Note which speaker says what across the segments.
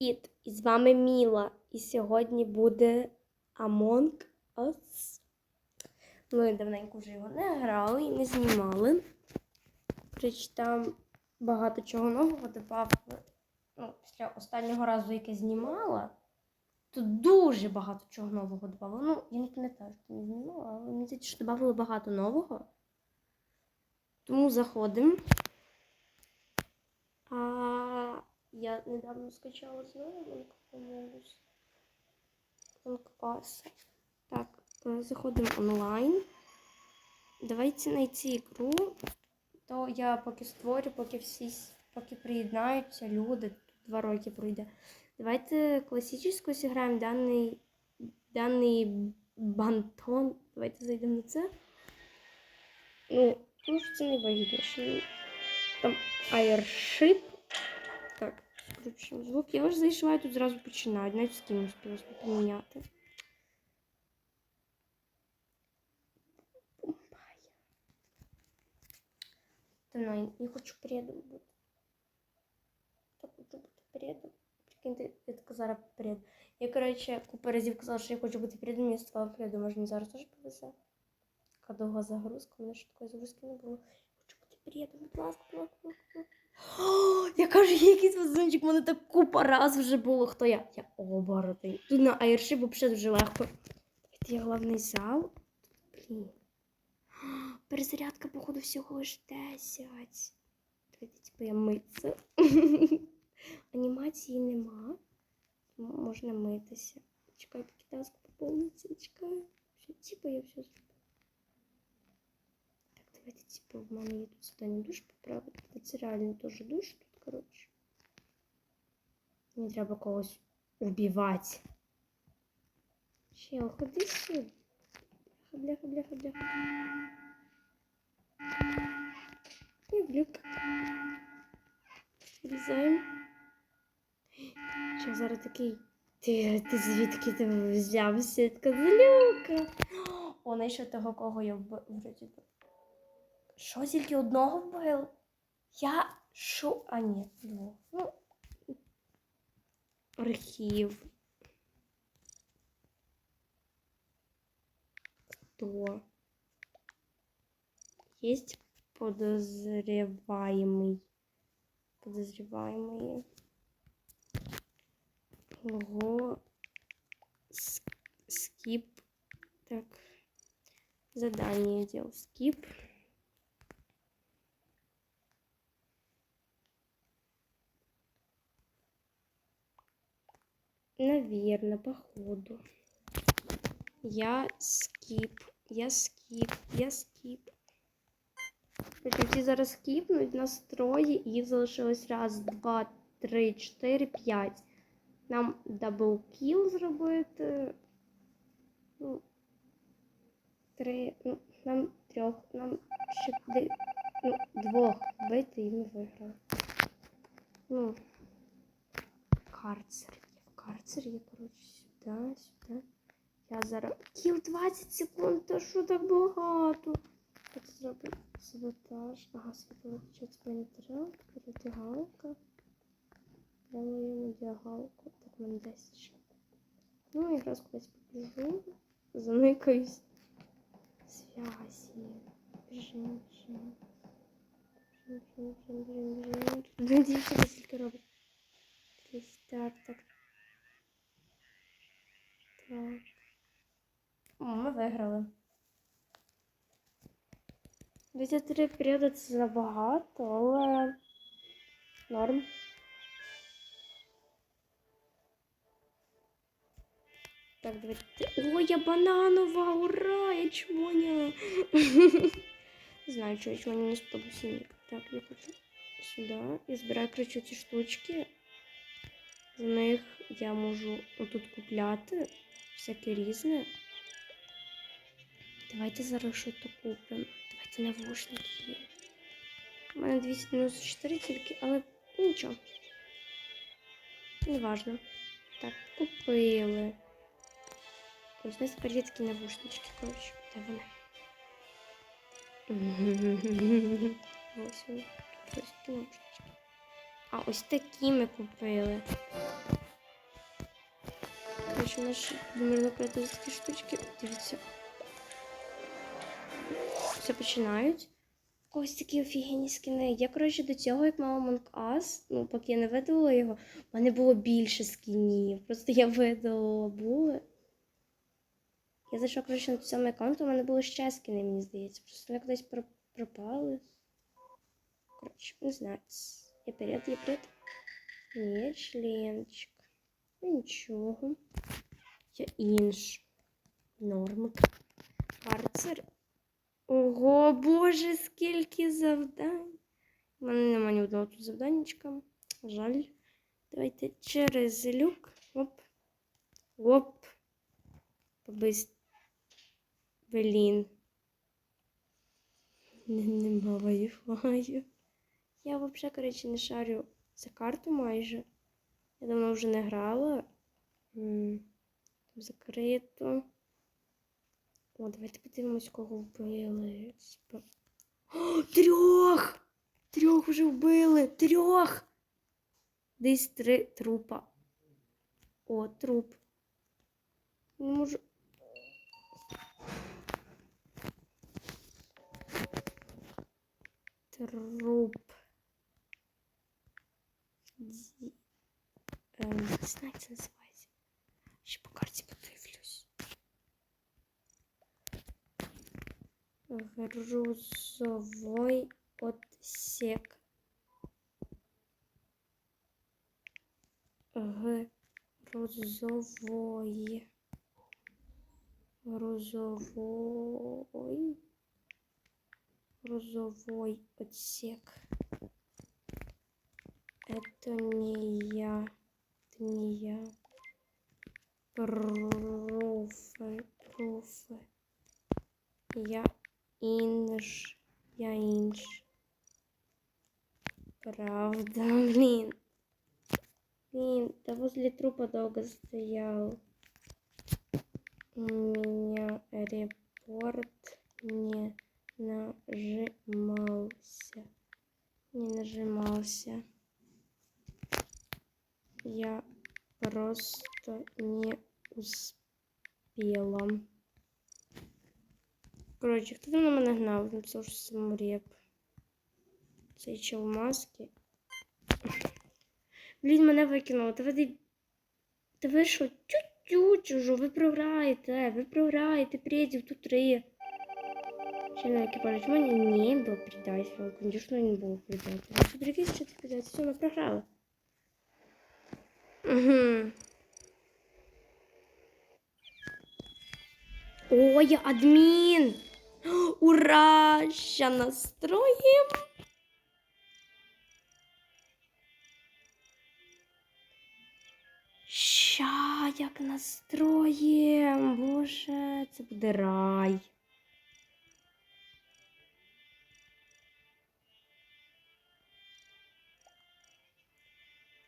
Speaker 1: Привіт! І з вами Міла. І сьогодні буде Among Us. Ми давненько вже його не грали і не знімали. Річ багато чого нового додав. Ну, після останнього разу, яке знімала, тут дуже багато чого нового додавало. Ну, я не пам'ятаю, що не знімала, але мені здається, що додавало багато нового. Тому заходимо. А я недавно скачала знову Among Us. Так, е, заходимо онлайн. Давайте знайти ігру. То я поки створю, поки всі поки приєднаються люди, два роки пройде. Давайте класичну зіграємо даний, даний бантон. Давайте зайдемо на це. Ну, тому що це не вигідно. Там Airship. Скручуємо звук. Я вже зайшла і тут зразу починають. Навіть з ким успіла поміняти. Ну, я хочу предом бути. Так хочу бути предом. Прикиньте, я така зараз пред. Я, коротше, купу разів казала, що я хочу бути предом, я стала предом. Може, мені зараз теж повезе. Така довга загрузка, у мене ще такої загрузки не було. Хочу бути предом, будь ласка, будь ласка, будь ласка. О, я кажу, якийсь вазончик, у мене так купа раз вже було. Хто я? Я оборотень. Тут на аіршип взагалі дуже легко. Давайте я головний зал. Блін. Перезарядка, походу, всього лиш 10. Давайте, типу, я митися. Анімації нема. Можна митися. Чекай, поки таска поповниться. Чекай. Все, типу, я все зроблю. Давайте, типу, в мене є тут задання душ поправити. Це реально теж душ тут, коротше. Мені треба когось вбивати. Чел, ходи сюди. Бляха, бляха, бляха. І блюк. Врізаємо. Що зараз такий. Ти, ти звідки ти взявся? Я Така злюка. О, знайшов того, кого я. Вроді. Що, тільки одного вбив? Я що? А ні, двох. Ну. Архів. Кто? Есть подозреваемый. Подозреваемые. Ого. С- Скип. Так. Задание дел. Скип. Наверное, походу. Я скип. Я скип. Я скип. Короче, всі зараз скіпнуть нас троє, і їх залишилось раз, два, три, чотири, п'ять. Нам даблкіл зробити. Ну, три. Ну, нам трьох. Нам чотири. Ну, двох вбити і ми виграли. Ну. Карцер. В є, коротше, сюди, сюди. Я зараз. Кіл 20 секунд, та що так багато? Так зробимо саботаж. Ага, саботаж пенетрал, передягалка. Прямо йому діагалку. Так, в мене 10 ще. Ну, якраз кудись побіжу. Заникаюсь. Связі. Біжим, біжим. Біжим, біжим, біжим, біжим. Дівчина скільки робить. Так, так. О, ми виграли. 23 періоди це забагато, але норм. Так, давайте. Ой, я бананова! Ура! Я чмоня! Знаю, що я чмоня не сподобався нік. Так, я хочу сюди. Я збираю, коротше, ці штучки. З них я можу отут купляти всяке різне. Давайте зараз щось купимо. Давайте навушники. У мене 294 тільки, але нічого. Неважно. Так, купили. Ось у нас тепер є навушнички, коротше. Де вони? Ось вони. Ось навушнички. А ось такі ми купили. Короче, наш можна пройти штучки. Дивіться. Все починають. У когось такі офігенні скіни. Я, коротше, до цього, як мала Among Us, ну, поки я не видалила його, в мене було більше скінів. Просто я видалила були. Я зайшла, коротше, на той самий у мене було ще скіни, мені здається. Просто вони кудись про- пропали. Коротше, не знаю. Я перед, я перед. Ні, членчик. Нічого. Я інш. Норм. Карцер. Ого, боже, скільки завдань. У мене немає ні одного тут завданнячка. Жаль. Давайте через люк. Оп. Оп. Побись. Блін. Не, нема вайфаю. Я взагалі, коротше, не шарю за карту майже. Я давно вже не грала. Закрито. О, давайте подивимось, кого вбили. О, трьох! Трьох вже вбили! Трьох! Десь три трупа. О, труп. Не можу. Труп. Не знаю, як це називається. Ще по карті подивлюсь. Грузовой отсек. Грузовой. Грузовой. Грузовой отсек. Это не я. Не я. Пруфы. Пруфы. Я инж. Я инж. Правда, блин. Блин, да возле трупа долго стоял. У меня репорт Написав, що самореп. Цей в маски. Блін, мене викинуло. Та ви, та ви що? Тю-тю, чужо, ви програєте, ви програєте, предів тут три. Ще на екіпажі мене не було предательства. Звісно, не було предательства. Що другие що ти предательство? Все, ми програли. Угу. О, я адмін! Ура! Ща настроїм! Ща, як настроїм! Боже, це буде рай.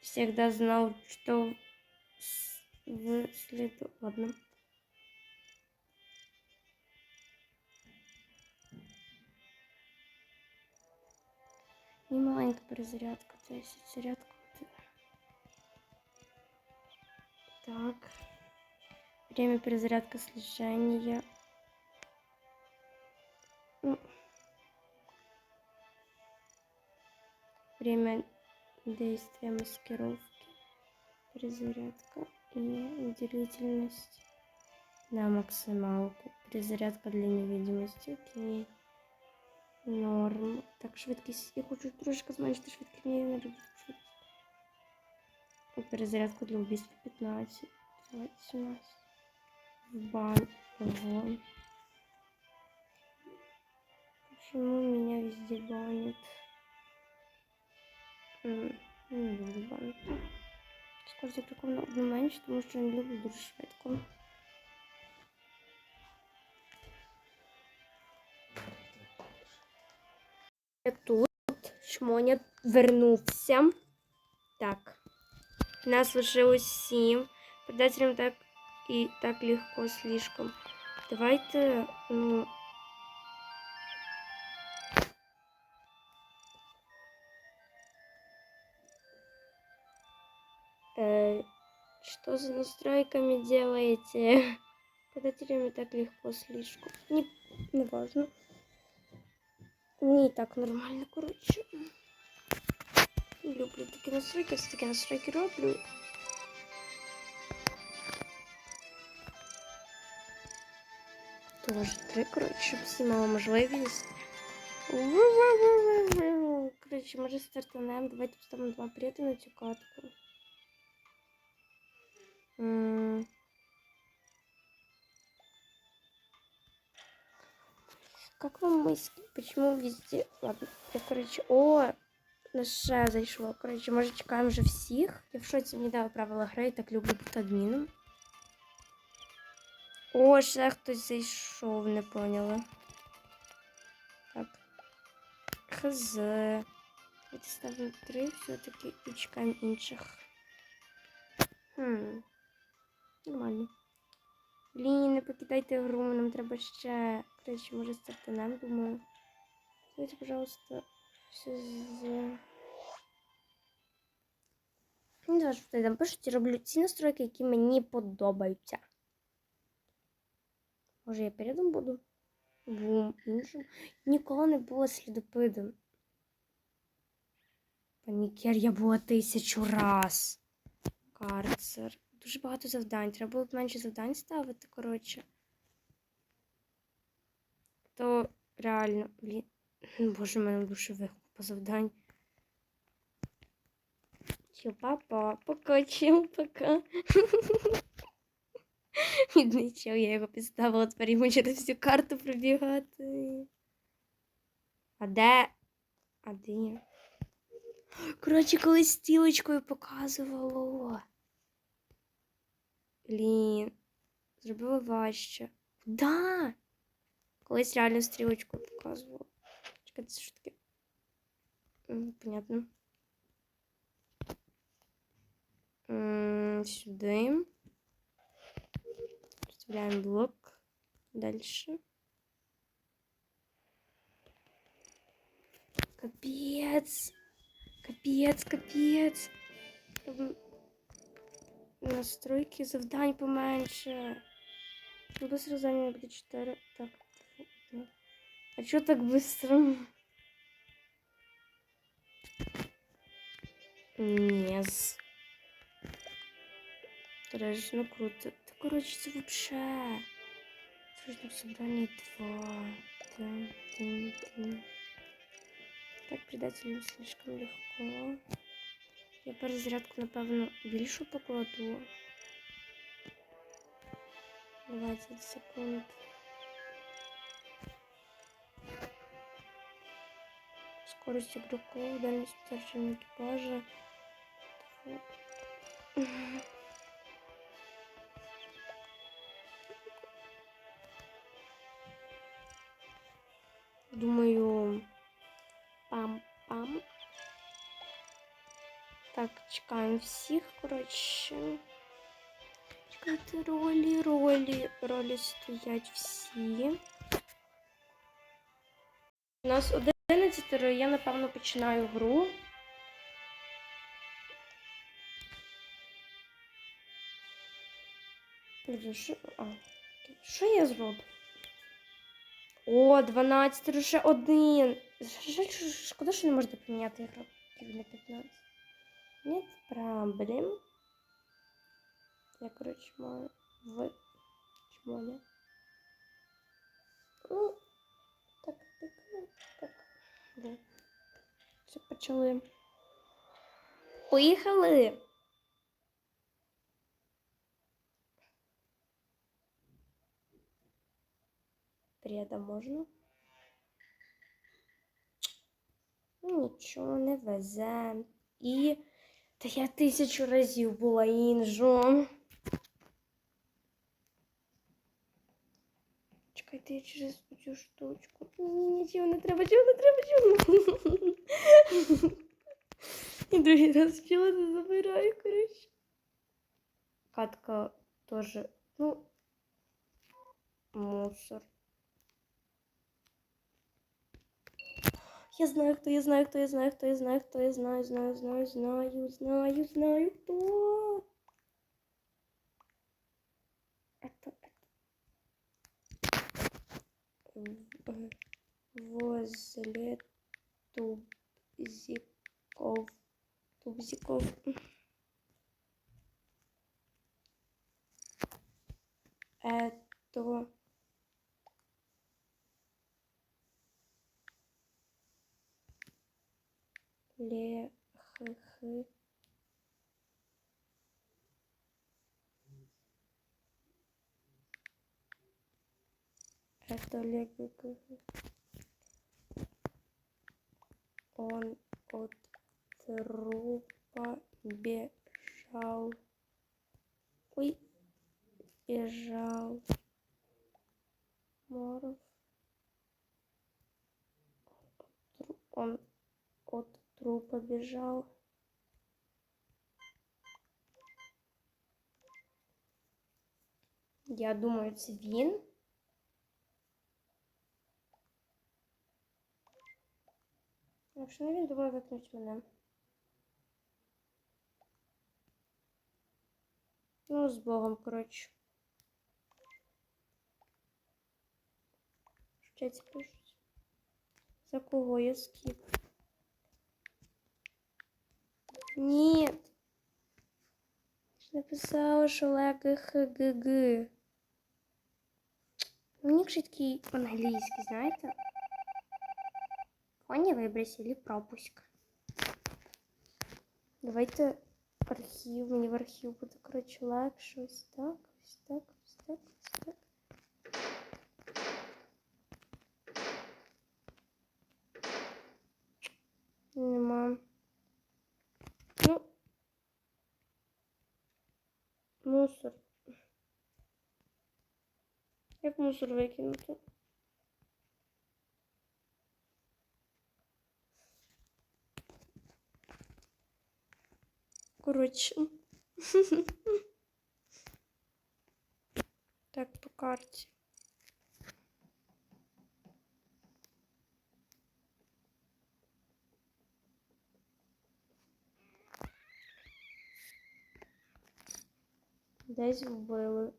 Speaker 1: Всегда знал, что в следу... Ладно. Не маленькая перезарядка, то есть зарядка. Так. Время перезарядка слежения. Ну. Время действия маскировки. Перезарядка и длительность на максималку. Перезарядка для невидимости. Окей. Норм. Так, швидкість. Я хочу трошки зменшити швидкість. Мені не робити швидкість. Перезарядку для убийства 15. Давайте 17. В бан. Вон. Почему меня везде банят? Не буду банити. Скажу прикольно менше, тому що я не люблю дуже швидко. Тут. Шмоня вернувся. Так. Нас лишилось сім. Предателям так і так легко слишком. Давайте, ну. Е, Что за настройками делаете? Теряем так легко слишком. Не, не важно Мне и так нормально, короче. Люблю такі настройки, все такі настройки роблю. Тоже три, коротше, щоб всі мала можливість. Ву-ву-ву-ву-ву. Коротше, може стартанем. Давайте поставимо два приєти на цю катку. Как вам мысли? Почему везде... Ладно, я, короче... О, на ще зайшло. Короче, може чекаємо вже всіх. Я в шоці мені дали правила гри, я так люблю бути адміном. О, ще хтось зайшов, не поняла. Так. Хз. Давайте ставимо три все-таки і чекаємо інших. Хм. Нормально. Блін, не покидайте гру, нам треба ще. Коротше, може стартанем, думаю. Давайте, пожалуйста, все з. Ну, давай, що там пишуть, роблю ці настройки, які мені подобаються. Може, я передом буду? В іншому. Ніколи не була слідопидом. Панікер я була тисячу раз. Карцер. Дуже багато завдань. Треба було б менше завдань ставити, коротше. То реально, блін. Боже, в мене душевих купа завдань. Чо, папа, пока, чим, пока. Нічого, я його підставила, тепер йому через всю карту пробігати. А де? А де? Коротше, колись стрілочкою показувало. Блін, зробила важче. Куда? Колись реально стрілочкою показувало. Чекайте, це що таке? Понятно. Сюди. Вставляем блок. Дальше. Капец. Капец, капец. М, Настройки завдань поменше. Ну, быстро задание будет 4. Так. да. А чё так быстро? Нез. Страшно круто. Да, короче, это вообще. Срочно собрание 2. Да, да, да. Так, предателю слишком легко. Я перезарядку, напевно, більшу покладу. 20 секунд. Скорость игроков, дальность старшего экипажа. Думаю, Так, чекаємо всіх, коротше. Чекайте ролі, ролі, ролі стоять всі. У нас 11, я напевно починаю гру. Що, що я зроблю? О, 12, ще один. Шкода, що не можна поміняти ігроків на 15. Нет проблем. Я, короче, маю в чмоне. Ну, так, так, так. Да. Все, почали. Поїхали! Преда можна? Ну, Нічого не везе. І. Та я тисячу разів була інжом. Чекайте, я через цю штучку. Ні, ні, чого не треба, чого не треба, чого. І другий раз чого не забираю, коротше. Катка теж, ну, мусор. Я знаю, кто, я знаю, кто, я знаю, кто, я знаю, кто, я знаю, знаю, знаю, знаю, знаю, знаю, кто. Это, это. Возле тубзиков. Тубзиков. Это лехы. Это легкий. Он от трупа бежал. Ой, бежал. Моров. Тру- Он от трупа бежал. Я думаю, це він. Якщо не він, думаю, викнуть мене. Ну, з Богом, коротше. Що це пишуть? За кого я скіп? Ні. Ж написала, що леки ХГГ. Мені ж такий англійський, знаєте? Коні вибросили пропуск. Давайте архів. Мені в архів буде, коротше, легше. Ось так, ось так, ось так, ось так. Нема. Мусор. Як мусор викинути? Коротше. Так, по карті. Десь вбили.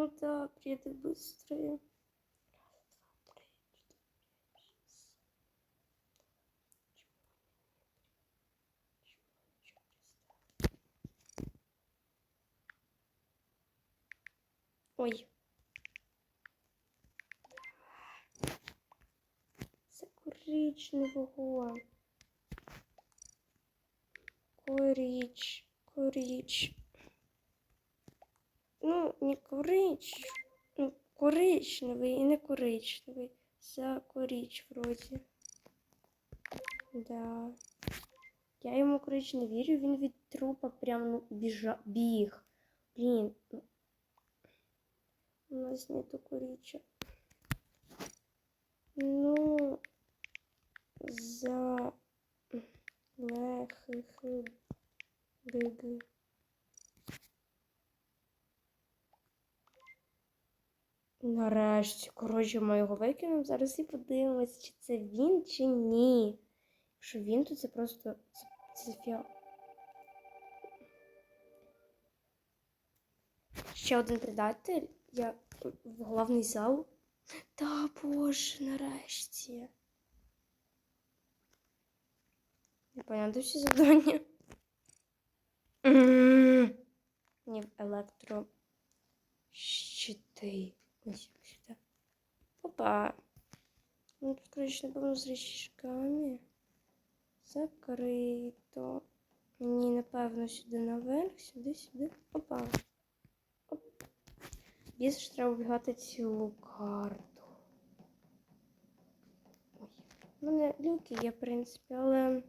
Speaker 1: Ну да, приеду быстрее. Ой. Це коричневого. Коріч, коріч. Ну, не корич. Ну, коричневий і не коричневий. За коріч вроді. Да. Я йому, коротше, не вірю, він від трупа прям ну, біжа... біг. Блін. ну, У нас нету коріча. Ну, за лехи гиги. Нарешті, коротше, ми його викинемо. Зараз і подивимось, чи це він, чи ні. Якщо він, то це просто це, це фіал. Ще один предатель. Я в головний зал. Та боже, нарешті. Непонятно всі завдання. Ні, електро. Щити. Ось сюди. Опа. Ну, тут, короче, напевно, з річками. Закрито. Ні, напевно, сюди наверх, сюди, сюди. Опа. Оп. Більше ж треба вбігати цілу карту. Ой. У мене люки є, в принципі, але.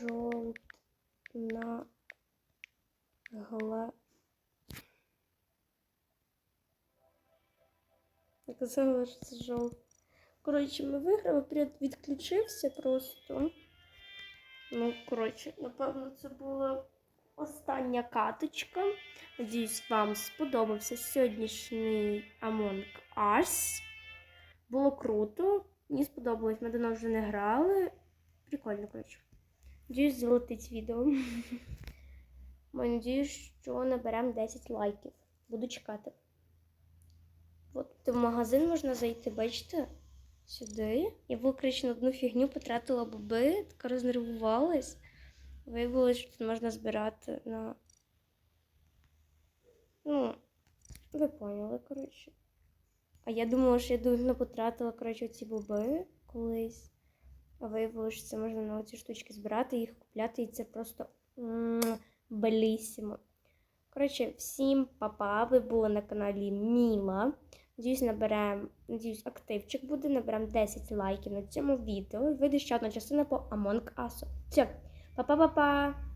Speaker 1: жовтна гла. Я казала, що це жовт. Коротше, ми виграли, відключився просто. Ну, коротше, напевно, це була остання каточка. Надіюсь, вам сподобався сьогоднішній Among Us. Було круто. Мені сподобалось, ми давно вже не грали. Прикольно, коротше. Надіюсь, залетить відео. Надіюсь, що наберемо 10 лайків. Буду чекати. От в магазин можна зайти, бачите? Сюди. Я виключно одну фігню потратила боби, така рознервувалась. Виявилось, що тут можна збирати на. Ну, ви поняли, коротше. А я думала, що я дурно потратила, коротше, ці боби колись. А виявилося, що це можна на ці штучки збирати, їх купляти, і це просто белісімо. Коротше, всім па-па, ви були на каналі Міла. Надіюсь, наберемо, надіюсь, активчик буде, наберемо 10 лайків на цьому відео. І вийде ще одна частина по Among Us. Все, па-па-па-па!